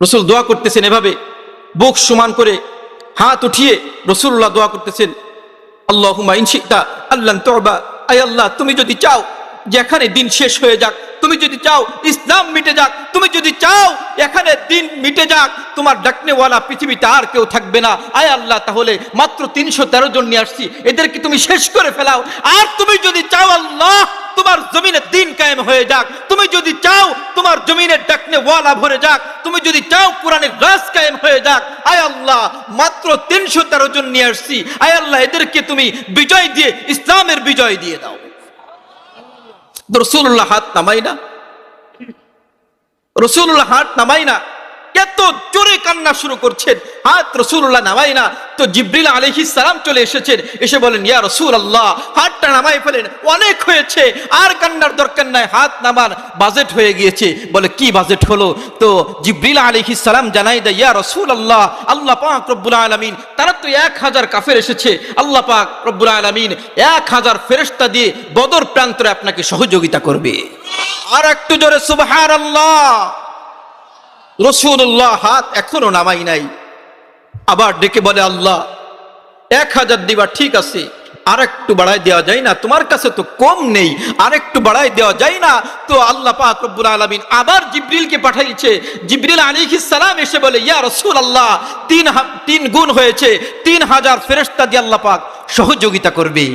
রসুল দোয়া করতেছেন এভাবে, বুক সমান করে হাত উঠিয়ে রসুল্লাহ দোয়া করতেছেন আল্লাহুমা ইনশিতা আল্লাহ আয় আল্লাহ, তুমি যদি চাও যেখানে দিন শেষ হয়ে যাক, তুমি যদি চাও ইসলাম মিটে যাক, তুমি যদি চাও এখানে দিন মিটে যাক, তোমার ডাকনেওয়ালা পৃথিবীতে আর কেউ থাকবে না। আয় আল্লাহ, তাহলে মাত্র তিনশো তেরো জন নিয়ে আসছি, এদেরকে তুমি শেষ করে ফেলাও। আর তুমি যদি চাও আল্লাহ, তোমার জমিনে দিন কায়েম হয়ে যাক, তুমি যদি চাও তোমার জমিনের ডাকনে ওয়ালা ভরে যাক, তুমি যদি চাও কোরআনের রাজ কায়েম হয়ে যাক, আয় আল্লাহ, মাত্র তিনশো তেরো জন নিয়ে আসছি। আয় আল্লাহ, এদেরকে তুমি বিজয় দিয়ে, ইসলামের বিজয় দিয়ে দাও। রসুল্লাহ হাত নামাই না। রসুল্লাহ হাত নামাই না। এত জোরে কান্না শুরু করছেন। হাত রসুল্লাহ নামাই না। তো জিব্রিল আলহি সালাম চলে এসেছেন। এসে বলেন, ইয়া রসুল আল্লাহ হাতটা নামাই ফেলেন। অনেক হয়েছে। আর কান্নার দরকার নাই। হাত নামার বাজেট হয়ে গিয়েছে। বলে, কি বাজেট হলো? তো জিব্রিল আলহি সালাম জানাই দেয়, ইয়া রসুল আল্লাহ আল্লাহ পাক রব্বুল আলমিন। তারা তো এক হাজার কাফের এসেছে। আল্লাহ পাক রব্বুল আলমিন এক হাজার ফেরেস্তা দিয়ে বদর প্রান্তরে আপনাকে সহযোগিতা করবে। আর একটু জোরে সুবহান আল্লাহ রসুল্লাহ হাত এখনও নামাই নাই। আবার ডেকে বলে, আল্লাহ, এক হাজার দিবা ঠিক আছে আর একটু বাড়াই দেওয়া যায় না, তোমার কাছে তো কম নেই আর একটু বাড়াই দেওয়া যায় না। তো আল্লাহ পাক আলামিন আবার জিব্রিলকে পাঠাইছে। জিব্রিল আলাইহিস সালাম এসে বলে, ইয়া রসুল আল্লাহ তিন তিন গুণ হয়েছে, তিন হাজার ফেরেশতা দিয়ে আল্লাহ পাক সহযোগিতা করবে।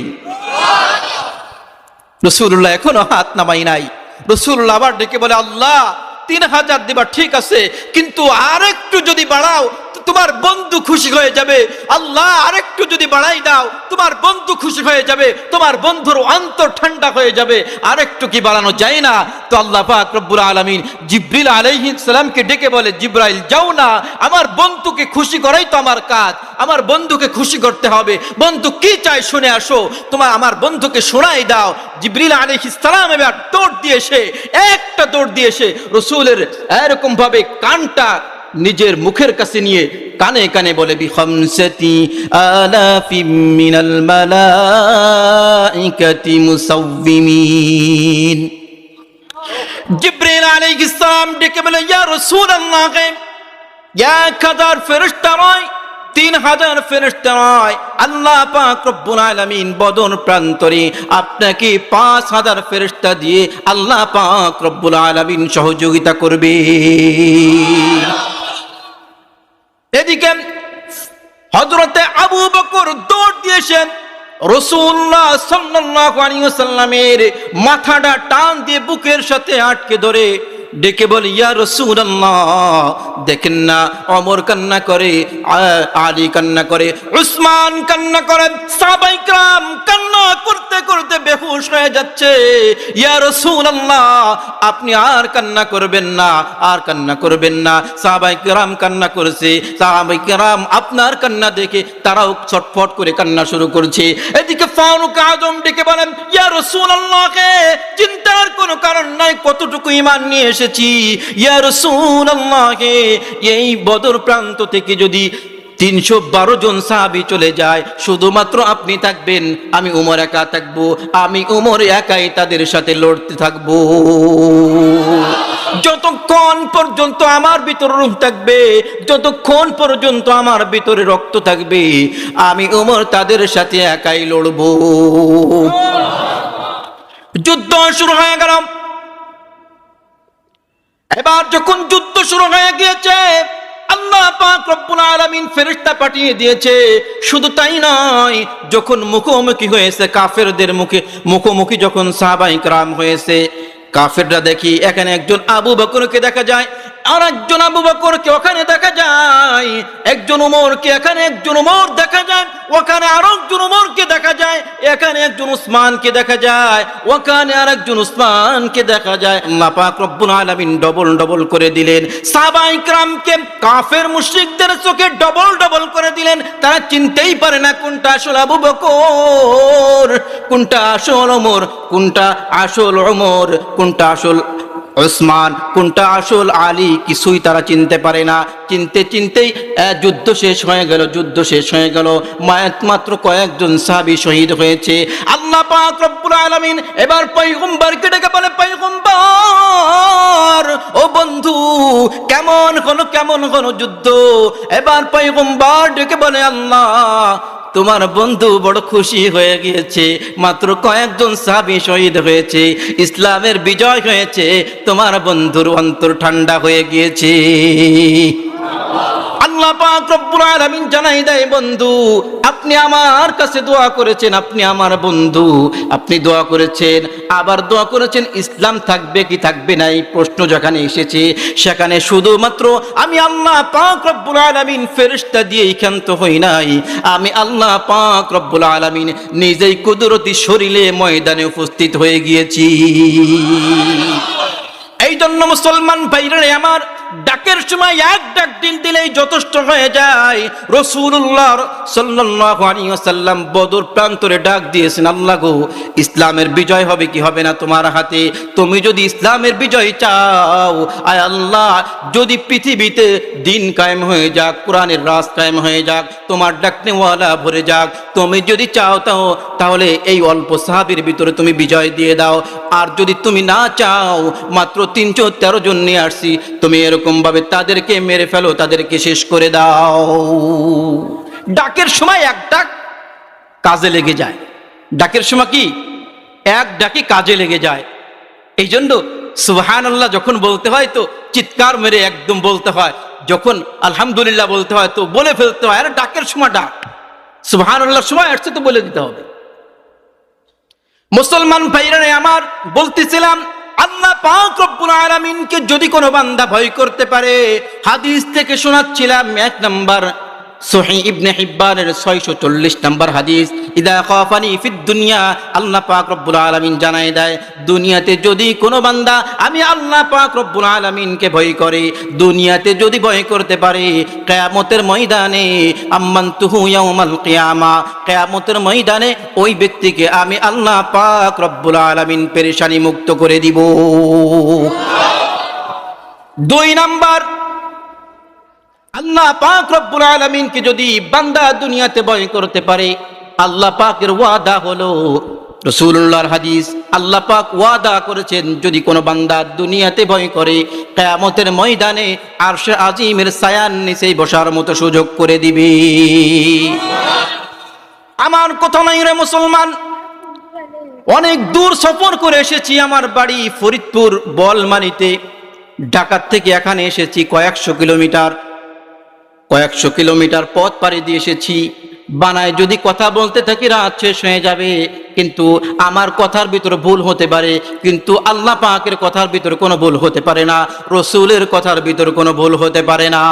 রসুল্লাহ এখনও হাত নামাই নাই। রসুল্লাহ আবার ডেকে বলে, আল্লাহ তিন হাজার দিবা ঠিক আছে কিন্তু আর একটু যদি বাড়াও তোমার বন্ধু খুশি হয়ে যাবে। আল্লাহ আরেকটু যদি বাড়াই দাও, তোমার বন্ধু খুশি হয়ে যাবে, তোমার বন্ধুর অন্তর ঠান্ডা হয়ে যাবে। আরেকটু কি বাড়ানো যায় না? তো আল্লাহ পাক রব্বুল আলামিন জিব্রিল সালামকে ডেকে বলে, জিব্রাইল, যাও না। আমার বন্ধুকে খুশি করাই তো আমার কাজ। আমার বন্ধুকে খুশি করতে হবে। বন্ধু কি চাই শুনে আসো। তোমার আমার বন্ধুকে শোনাই দাও। জিব্রিল আলাইহিস সালাম এবার দৌড় দিয়ে এসে, একটা দৌড় দিয়ে এসে রসুলের এরকম ভাবে কানটা নিজের মুখের কাছে নিয়ে কানে কানে বলে বলে, ইয়া এক হাজার নয়, তিন হাজার আল্লাহ বদন প্রান্তরে আপনাকে পাঁচ হাজার ফেরেশতা দিয়ে আল্লাহ পাক রব্বুল আলামিন সহযোগিতা করবে। রসুল্লাহ সাল্লাল্লাহু আলাইহি ওয়াসাল্লামের মাথাটা টান দিয়ে বুকের সাথে আটকে ধরে ডেকে বলি, ইয়া রসুল্লাহ দেখেন না, অমর কান্না করে আলী কান্না করে, উসমান কান্না করে সাবাইকরাম কান্না করতে করতে বেহুশ হয়ে যাচ্ছে। ইয়া রসুল্লাহ আপনি আর কান্না করবেন না, আর কান্না করবেন না। সাবাইকরাম কান্না করেছে। সাবাইকরাম আপনার কান্না দেখে তারাও ছটফট করে কান্না শুরু করছে। এদিকে ফারুক আজম ডেকে বলেন, ইয়া রসুল্লাহকে চিন্তার কোনো কারণ নাই, কতটুকু ইমান নিয়ে এসে এসেছি। এই বদর প্রান্ত থেকে যদি তিনশো বারো জন সাহাবি চলে যায়, শুধুমাত্র আপনি থাকবেন, আমি উমর একা থাকব, আমি উমর একাই তাদের সাথে লড়তে থাকব। যতক্ষণ পর্যন্ত আমার ভিতরে রূপ থাকবে, যতক্ষণ পর্যন্ত আমার ভিতরে রক্ত থাকবে, আমি উমর তাদের সাথে একাই লড়বো। যুদ্ধ শুরু হয়ে গেল। এবার যখন যুদ্ধ শুরু হয়ে গিয়েছে আল্লাহ পাক রব্বুল আলামিন ফেরেশতা পাঠিয়ে দিয়েছে শুধু তাই নয় যখন মুখোমুখি হয়েছে কাফেরদের মুখে মুখোমুখি যখন সাহাবাই کرام হয়েছে কাফেররা দেখি এখানে একজন আবু বকরকে দেখা যায় আর একজন আবু বকরকে ওখানে দেখা নাই। একজন উমরকে, এখানে একজন উমর দেখা যায়, ওখানে আর একজন উমরকে দেখা যায়, এখানে একজন উসমানকে দেখা যায়, ওখানে আর একজন উসমানকে দেখা যায়। আল্লাহ পাক রব্বুল আলামিন ডবল ডবল করে দিলেন। সাহাবা ইকরামকে কাফের মুশরিকদের চোখে ডবল ডবল করে দিলেন। তারা চিনতেই পারে না কোনটা আসল আবু বকর, কোনটা আসল ওমর, কোনটা আসল ওমর, কোনটা আসল ওসমান, কোনটা আসল আলী কিছুই তারা চিনতে পারে না। চিনতে চিনতেই যুদ্ধ শেষ হয়ে গেল, যুদ্ধ শেষ হয়ে গেল। মাত্র কয়েকজন সাহাবী শহীদ হয়েছে। আল্লাহ পাক রব্বুল আলামিন এবার পয়গম্বরকে ডেকে বলে, পয়গম্বর, ও বন্ধু, কেমন হলো কেমন হলো যুদ্ধ? এবার পয়গম্বর ডেকে বলে, আল্লাহ তোমার বন্ধু বড় খুশি হয়ে গিয়েছে। মাত্র কয়েকজন সাবি শহীদ হয়েছে। ইসলামের বিজয় হয়েছে। তোমার বন্ধুর অন্তর ঠান্ডা হয়ে গিয়েছে। আল্লাহ পাক রব্বুল আলামিন জানাই দেয়, বন্ধু, আপনি আমার কাছে দোয়া করেছেন, আপনি আমার বন্ধু, আপনি দোয়া করেছেন, আবার দোয়া করেছেন, ইসলাম থাকবে কি থাকবে না, এই প্রশ্ন যেখানে এসেছে, সেখানে শুধুমাত্র আমি আল্লাহ পাক রব্বুল আলামিন ফেরেশতা দিয়ে ক্ষান্ত হই নাই। আমি আল্লাহ পাক রব্বুল আলামিন নিজেই কুদরতি শরীরে ময়দানে উপস্থিত হয়ে গিয়েছি। এই জন্য মুসলমান ভাইরা, আমার ডাকের সময় এক ডাক দিল দিলেই যথেষ্ট হয়ে যায়। রসুল্লাহ আলাইহি বদর প্রান্তরে ডাক দিয়েছেন, আল্লাহ গো, ইসলামের বিজয় হবে কি হবে না তোমার হাতে? তুমি যদি ইসলামের বিজয় চাও, আয় আল্লাহ, যদি পৃথিবীতে দিন কায়েম হয়ে যাক, কোরআনের রাজ কায়েম হয়ে যাক, তোমার ডাকনেওয়ালা ভরে যাক, তুমি যদি চাও তাও, তাহলে এই অল্প সাহাবির ভিতরে তুমি বিজয় দিয়ে দাও। আর যদি তুমি না চাও, মাত্র তিনশো তেরো জন নিয়ে আসছি, তুমি এরকম ভাবে তাদেরকে মেরে ফেলো, তাদেরকে শেষ করে দাও। ডাকের সময় এক ডাক কাজে লেগে যায়। ডাকের সময় কি? এক ডাকে কাজে লেগে যায়। এই জন্য সুবহান আল্লাহ যখন বলতে হয় তো চিৎকার মেরে একদম বলতে হয়। যখন আলহামদুলিল্লাহ বলতে হয় তো বলে ফেলতে হয়। আরে ডাকের সময় ডাক। সুবহান সময় আসছে তো বলে দিতে হবে। মুসলমান ভাইরানে আমার বলতেছিলাম, আল্লাহ পাক রব্বুল আলামিনকে যদি কোনো বান্দা ভয় করতে পারে, হাদিস থেকে শোনাচ্ছিলাম এক নাম্বার। সহি ইবনে হিব্বানের 640 নাম্বার হাদিস, ইদা খাফানি ফিদ দুনিয়া আল্লাহ পাক রব্বুল আলামিন জানায় দেয়, দুনিয়াতে যদি কোনো বান্দা আমি আল্লাহ পাক রব্বুল আলামিনকে ভয় করে, দুনিয়াতে যদি ভয় করতে পারে, কিয়ামতের ময়দানে আম্মান তুহু ইয়াউমাল কিয়ামা কিয়ামতের ময়দানে ওই ব্যক্তিকে আমি আল্লাহ পাক রব্বুল আলামিন পেরেশানি মুক্ত করে দিব। দুই নাম্বার আল্লাহ পাক রব্বুল আলামিনকে যদি বান্দা দুনিয়াতে ভয় করতে পারে, আল্লাহ পাকের ওয়াদা হলো রসুল্লাহর হাদিস, আল্লাহ পাক ওয়াদা করেছেন, যদি কোনো বান্দা দুনিয়াতে ভয় করে, কেয়ামতের ময়দানে আর সে আজিমের সায়ান নিচেই বসার মতো সুযোগ করে দিবে। আমার কথা নাই রে মুসলমান। অনেক দূর সফর করে এসেছি আমার বাড়ি ফরিদপুর বলমানিতে। ঢাকার থেকে এখানে এসেছি কয়েকশো কিলোমিটার। কয়েকশো কিলোমিটার পথ পাড়ি দিয়ে এসেছি। বানায় যদি কথা বলতে থাকি, রাত শেষ হয়ে যাবে। কিন্তু আমার কথার ভিতরে ভুল হতে পারে। কিন্তু আল্লাহ পাকের কথার ভিতরে কোনো ভুল হতে পারে না। রসুলের কথার ভিতরে কোনো ভুল হতে পারে না।